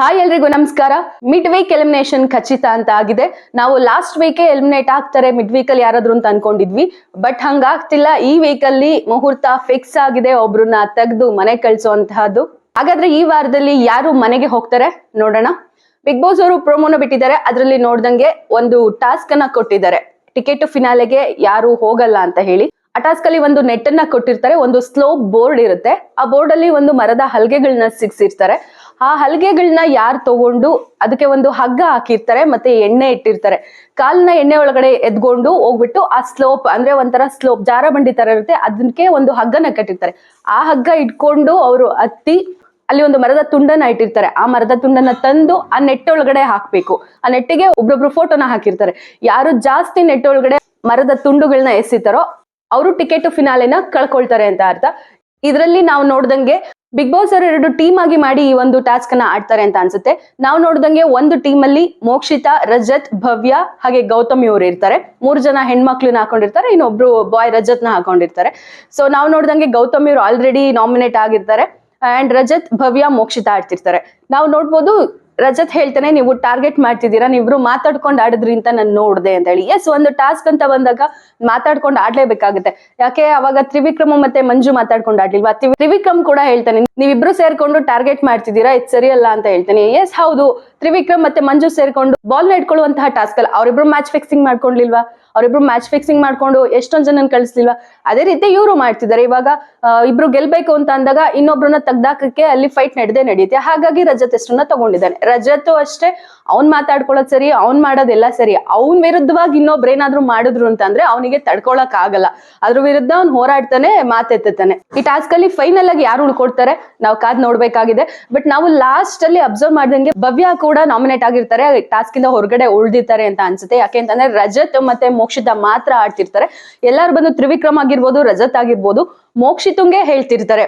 Hi ಎಲ್ರಿಗೂ ನಮಸ್ಕಾರ. Mid weak elimination ಖಚಿತ ಅಂತ ಆಗಿದೆ. ನಾವು ಲಾಸ್ಟ್ ವೀಕೆ ಎಲಿಮಿನೇಟ್ ಆಗ್ತಾರೆ ಮಿಡ್ ವೀಕ್ ಅಲ್ಲಿ ಯಾರಾದ್ರೂ ಅಂತ ಅನ್ಕೊಂಡಿದ್ವಿ. ಬಟ್ ಹಂಗಾಗ್ತಿಲ್ಲ, ಈ ವೀಕ್ ಅಲ್ಲಿ ಮುಹೂರ್ತ ಫಿಕ್ಸ್ ಆಗಿದೆ, ಒಬ್ರನ್ನ ತೆಗೆದು ಮನೆ ಕಳಿಸುವಂತಹದ್ದು ಹಾಗಾದ್ರೆ ಈ ವಾರದಲ್ಲಿ ಯಾರು ಮನೆಗೆ ಹೋಗ್ತಾರೆ? ನೋಡೋಣ. ಬಿಗ್ ಬಾಸ್ ಅವರು ಪ್ರೋಮೋನ ಬಿಟ್ಟಿದ್ದಾರೆ. ಅದರಲ್ಲಿ ನೋಡ್ದಂಗೆ ಒಂದು ಟಾಸ್ಕ್ ಅನ್ನ ಕೊಟ್ಟಿದ್ದಾರೆ. ಟಿಕೆಟ್ ಫಿನಾಲೆಗೆ ಯಾರು ಹೋಗಲ್ಲ ಅಂತ ಹೇಳಿ. ಆ ಟಾಸ್ಕ್ ಅಲ್ಲಿ ಒಂದು ನೆಟ್ ಅನ್ನ ಕೊಟ್ಟಿರ್ತಾರೆ. ಒಂದು ಸ್ಲೋಪ್ ಬೋರ್ಡ್ ಇರುತ್ತೆ. ಆ ಬೋರ್ಡ್ ಅಲ್ಲಿ ಒಂದು ಮರದ ಹಲ್ಗೆಗಳನ್ನ ಸಿಕ್ಸಿರ್ತಾರೆ ಆ ಹಲಗೆಗಳನ್ನ ಯಾರು ತಗೊಂಡು ಅದಕ್ಕೆ ಒಂದು ಹಗ್ಗ ಹಾಕಿರ್ತಾರೆ ಮತ್ತೆ ಎಣ್ಣೆ ಇಟ್ಟಿರ್ತಾರೆ. ಕಾಲ್ನ ಎಣ್ಣೆ ಒಳಗಡೆ ಎದ್ಕೊಂಡು ಹೋಗ್ಬಿಟ್ಟು ಆ ಸ್ಲೋಪ್ ಅಂದ್ರೆ ಒಂಥರ ಸ್ಲೋಪ್ ಜಾರ ಬಂಡಿ ತರ ಇರುತ್ತೆ ಅದಕ್ಕೆ ಒಂದು ಹಗ್ಗನ ಕಟ್ಟಿರ್ತಾರೆ. ಆ ಹಗ್ಗ ಇಟ್ಕೊಂಡು ಅವರು ಹತ್ತಿ ಅಲ್ಲಿ ಒಂದು ಮರದ ತುಂಡನ್ನ ಇಟ್ಟಿರ್ತಾರೆ. ಆ ಮರದ ತುಂಡನ್ನ ತಂದು ಆ ಒಳಗಡೆ ಹಾಕ್ಬೇಕು. ಆ ನೆಟ್ಟಿಗೆ ಒಬ್ರೊಬ್ರು ಫೋಟೋನ ಹಾಕಿರ್ತಾರೆ. ಯಾರು ಜಾಸ್ತಿ ನೆಟ್ಟ ಒಳಗಡೆ ಮರದ ತುಂಡುಗಳನ್ನ ಎಸಿತಾರೋ, ಅವರು ಟಿಕೆಟ್ ಫಿನಾಲೆನ ಕಳ್ಕೊಳ್ತಾರೆ ಅಂತ ಅರ್ಥ. ಇದರಲ್ಲಿ ನಾವು ನೋಡ್ದಂಗೆ ಬಿಗ್ ಬಾಸ್ ಅವರು ಎರಡು ಟೀಮ್ ಆಗಿ ಮಾಡಿ ಈ ಒಂದು ಟಾಸ್ಕ್ ಅನ್ನ ಆಡ್ತಾರೆ ಅಂತ ಅನ್ಸುತ್ತೆ. ನಾವು ನೋಡಿದಂಗೆ ಒಂದು ಟೀಮ್ ಅಲ್ಲಿ ಮೋಕ್ಷಿತಾ, ರಜತ್, ಭವ್ಯ ಹಾಗೆ ಗೌತಮಿ ಅವರು ಇರ್ತಾರೆ. ಮೂರು ಜನ ಹೆಣ್ಮಕ್ಳನ್ನ ಹಾಕೊಂಡಿರ್ತಾರೆ, ಇನ್ನೊಬ್ರು ಬಾಯ್ ರಜತ್ನ ಹಾಕೊಂಡಿರ್ತಾರೆ. ಸೊ ನಾವು ನೋಡಿದಂಗೆ ಗೌತಮಿ ಅವರು ಆಲ್ರೆಡಿ ನಾಮಿನೇಟ್ ಆಗಿರ್ತಾರೆ. ಅಂಡ್ ರಜತ್, ಭವ್ಯ, ಮೋಕ್ಷಿತ ಆಡ್ತಿರ್ತಾರೆ. ನಾವು ನೋಡ್ಬೋದು ರಜತ್ ಹೇಳ್ತಾನೆ, ನೀವು ಟಾರ್ಗೆಟ್ ಮಾಡ್ತಿದ್ದೀರಾ, ನೀವಿಬ್ರು ಮಾತಾಡ್ಕೊಂಡು ಆಡಿದ್ರಿ ಅಂತ ನಾನು ನೋಡ್ದೆ ಅಂತ ಹೇಳಿ. ಎಸ್ ಒಂದು ಟಾಸ್ಕ್ ಅಂತ ಬಂದಾಗ ಮಾತಾಡ್ಕೊಂಡು ಆಡ್ಲೇಬೇಕಾಗುತ್ತೆ. ಯಾಕೆ, ಅವಾಗ ತ್ರಿವಿಕ್ರಮ ಮತ್ತೆ ಮಂಜು ಮಾತಾಡ್ಕೊಂಡು ಆಡ್ಲಿಲ್ವಾ? ತ್ರಿವಿ- ತ್ರಿವಿಕ್ರಮ್ ಕೂಡ ಹೇಳ್ತಾನೆ ನೀವಿಬ್ರು ಸೇರ್ಕೊಂಡು ಟಾರ್ಗೆಟ್ ಮಾಡ್ತಿದ್ದೀರಾ? ಇದು ಸರಿಯಲ್ಲ ಅಂತ ಹೇಳ್ತೀನಿ. ಎಸ್ ಹೌದು. ತ್ರಿವಿಕ್ರಮ್ ಮತ್ತೆ ಮಂಜು ಸೇರ್ಕೊಂಡು ಬಾಲ್ ಇಟ್ಕೊಳ್ಳುವಂತಹ ಟಾಸ್ಕ್ ಅಲ್ಲ. ಅವರಿಬ್ರು ಮ್ಯಾಚ್ ಫಿಕ್ಸಿಂಗ್ ಮಾಡ್ಕೊಂಡಿಲ್ವಾ ಅವರಿಬ್ರು ಮ್ಯಾಚ್ ಫಿಕ್ಸಿಂಗ್ ಮಾಡ್ಕೊಂಡು ಎಷ್ಟೊಂದು ಜನ ಕಳಿಸ್ಲಿಲ್ವಾ? ಅದೇ ರೀತಿ ಇವರು ಮಾಡ್ತಿದ್ದಾರೆ. ಇವಾಗ ಇಬ್ರು ಗೆಲ್ಬೇಕು ಅಂತ ಅಂದಾಗ ಇನ್ನೊಬ್ರನ್ನ ತೆಗ್ದಾಕಕ್ಕೆ ಅಲ್ಲಿ ಫೈಟ್ ನಡೆದೇ ನಡೆಯುತ್ತೆ. ಹಾಗಾಗಿ ರಜತ್ ಹೆಸರನ್ನ ತಗೊಂಡಿದ್ದಾನೆ. ರಜತ್ ಅಷ್ಟೇ, ಅವ್ನ್ ಮಾತಾಡ್ಕೊಳ್ಳೋದ್ ಸರಿ, ಅವ್ನ್ ಮಾಡೋದೆಲ್ಲ ಸರಿ. ಅವ್ನ್ ವಿರುದ್ಧವಾಗಿ ಇನ್ನೊಬ್ರು ಏನಾದ್ರು ಮಾಡಿದ್ರು ಅಂತಂದ್ರೆ ಅವನಿಗೆ ತಡ್ಕೊಳಕ್ ಆಗಲ್ಲ. ಅದ್ರ ವಿರುದ್ಧ ಅವ್ನ್ ಹೋರಾಡ್ತಾನೆ ಮಾತೆತ್ತಾನೆ ಈ ಟಾಸ್ಕ್ ಅಲ್ಲಿ ಫೈನಲ್ ಆಗಿ ಯಾರು ಉಳ್ಕೊಡ್ತಾರೆ? ನಾವು ಕಾದ್ ನೋಡ್ಬೇಕಾಗಿದೆ. ಬಟ್ ನಾವು ಲಾಸ್ಟ್ ಅಲ್ಲಿ ಅಬ್ಸರ್ವ್ ಮಾಡ್ದಂಗೆ ಭವ್ಯ ಕೂಡ ನಾಮಿನೇಟ್ ಆಗಿರ್ತಾರೆ. ಟಾಸ್ಕ್ ಇಂದ ಹೊರಗಡೆ ಉಳ್ದಿರ್ತಾರೆ ಅಂತ ಅನ್ಸುತ್ತೆ. ಯಾಕೆ ಅಂತಂದ್ರೆ ರಜತ್ ಮತ್ತೆ ಮೋಕ್ಷಿತ ಮಾತ್ರ ಆಡ್ತಿರ್ತಾರೆ. ಎಲ್ಲಾರು ಬಂದು ತ್ರಿವಿಕ್ರಮ್ ಆಗಿರ್ಬೋದು, ರಜತ್ ಆಗಿರ್ಬೋದು, ಮೋಕ್ಷಿತುಂಗೆ ಹೇಳ್ತಿರ್ತಾರೆ.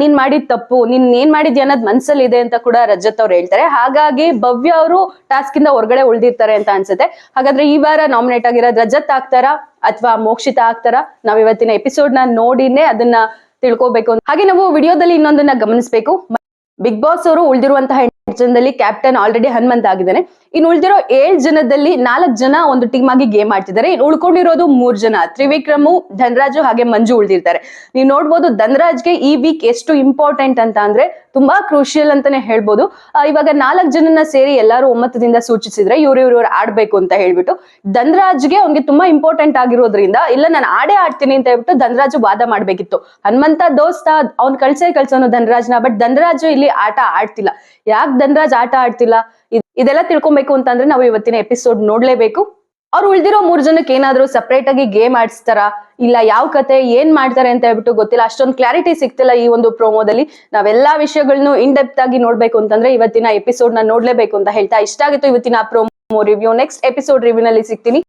ನೀನ್ ಮಾಡಿದ ತಪ್ಪು, ನೀನ್ ಏನ್ ಮಾಡಿದ್ಯಾ ಅನ್ನೋದ್ ಮನ್ಸಲ್ಲಿ ಇದೆ ಅಂತ ಕೂಡ ರಜತ್ ಅವ್ರು ಹೇಳ್ತಾರೆ. ಹಾಗಾಗಿ ಭವ್ಯ ಅವರು ಟಾಸ್ಕ್ ಇಂದ ಹೊರಗಡೆ ಉಳ್ದಿರ್ತಾರೆ ಅಂತ ಅನ್ಸುತ್ತೆ. ಹಾಗಾದ್ರೆ ಈ ವಾರ ನಾಮಿನೇಟ್ ಆಗಿರೋದ್ ರಜತ್ ಆಗ್ತಾರಾ ಅಥವಾ ಮೋಕ್ಷಿತ ಆಗ್ತಾರಾ? ನಾವ್ ಇವತ್ತಿನ ಎಪಿಸೋಡ್ನ ನೋಡಿನೇ ಅದನ್ನ ತಿಳ್ಕೊಬೇಕು. ಹಾಗೆ ನಾವು ವಿಡಿಯೋದಲ್ಲಿ ಇನ್ನೊಂದನ್ನ ಗಮನಿಸಬೇಕು. ಬಿಗ್ ಬಾಸ್ ಅವರು ಉಳಿದಿರುವಂತಹ ಜನದಲ್ಲಿ ಕ್ಯಾಪ್ಟನ್ ಆಲ್ರೆಡಿ ಹನುಮಂತ್ ಆಗಿದ್ದಾನೆ. ಇನ್ನು ಉಳಿದಿರೋ ಏಳು ಜನದಲ್ಲಿ ನಾಲ್ಕು ಜನ ಒಂದು ಟೀಮ್ ಆಗಿ ಗೇಮ್ ಆಡ್ತಿದ್ದಾರೆ. ಇನ್ನು ಉಳ್ಕೊಂಡಿರೋದು ಮೂರ್ ಜನ. ತ್ರಿವಿಕ್ರಮು, ಧನರಾಜು ಹಾಗೆ ಮಂಜು ಉಳಿದಿರ್ತಾರೆ. ನೀವು ನೋಡ್ಬೋದು ಧನರಾಜ್ಗೆ ಈ ವೀಕ್ ಎಷ್ಟು ಇಂಪಾರ್ಟೆಂಟ್ ಅಂತ ಅಂದ್ರೆ ತುಂಬಾ ಕ್ರೂಷಿಯಲ್ ಅಂತಾನೆ ಹೇಳ್ಬೋದು. ಇವಾಗ ನಾಲ್ಕು ಜನನ ಸೇರಿ ಎಲ್ಲರೂ ಒಮ್ಮತದಿಂದ ಸೂಚಿಸಿದ್ರೆ ಇವ್ರು ಇವ್ರು ಇವ್ರು ಆಡ್ಬೇಕು ಅಂತ ಹೇಳ್ಬಿಟ್ಟು ಧನರಾಜ್ಗೆ ಅವ್ನಿಗೆ ತುಂಬಾ ಇಂಪಾರ್ಟೆಂಟ್ ಆಗಿರೋದ್ರಿಂದ, ಇಲ್ಲ ನಾನು ಆಡೇ ಆಡ್ತೀನಿ ಅಂತ ಹೇಳ್ಬಿಟ್ಟು ಧನರಾಜು ವಾದ ಮಾಡ್ಬೇಕಿತ್ತು. ಹನುಮಂತ ದೋಸ್ತ, ಅವ್ನ್ ಕಳ್ಸೇ ಕಳ್ಸೋನು ಧನರಾಜ್ನ ಬಟ್ ಧನರಾಜು ಇಲ್ಲಿ ಆಟ ಆಡ್ತಿಲ್ಲ. ಯಾಕೆ ಧನರಾಜ್ ಆಟ ಆಡ್ತಿಲ್ಲ. ಇದೆಲ್ಲ ತಿಳ್ಕೊಬೇಕು ಅಂತಂದ್ರೆ ನಾವು ಇವತ್ತಿನ ಎಪಿಸೋಡ್ ನೋಡ್ಲೇಬೇಕು. ಅವ್ರು ಉಳ್ದಿರೋ ಮೂರ್ ಜನಕ್ಕೆ ಏನಾದ್ರು ಸಪರೇಟ್ ಆಗಿ ಗೇಮ್ ಆಡಿಸ್ತಾರ? ಇಲ್ಲ ಯಾವ ಕತೆ, ಏನ್ ಮಾಡ್ತಾರೆ ಅಂತ ಹೇಳ್ಬಿಟ್ಟು ಗೊತ್ತಿಲ್ಲ. ಅಷ್ಟೊಂದು ಕ್ಲಾರಿಟಿ ಸಿಗ್ತಿಲ್ಲ ಈ ಒಂದು ಪ್ರೋಮೋದಲ್ಲಿ ನಾವೆಲ್ಲಾ ವಿಷಯಗಳನ್ನು ಇನ್ ಡೆಪ್ತ್ ಆಗಿ ನೋಡ್ಬೇಕು ಅಂತಂದ್ರೆ ಇವತ್ತಿನ ಎಪಿಸೋಡ್ನ ನೋಡ್ಲೇಬೇಕು ಅಂತ ಹೇಳ್ತಾ ಇಷ್ಟ ಆಗಿತ್ತು ಇವತ್ತಿನ promo review next episode review ನಲ್ಲಿ ಸಿಗ್ತೀನಿ.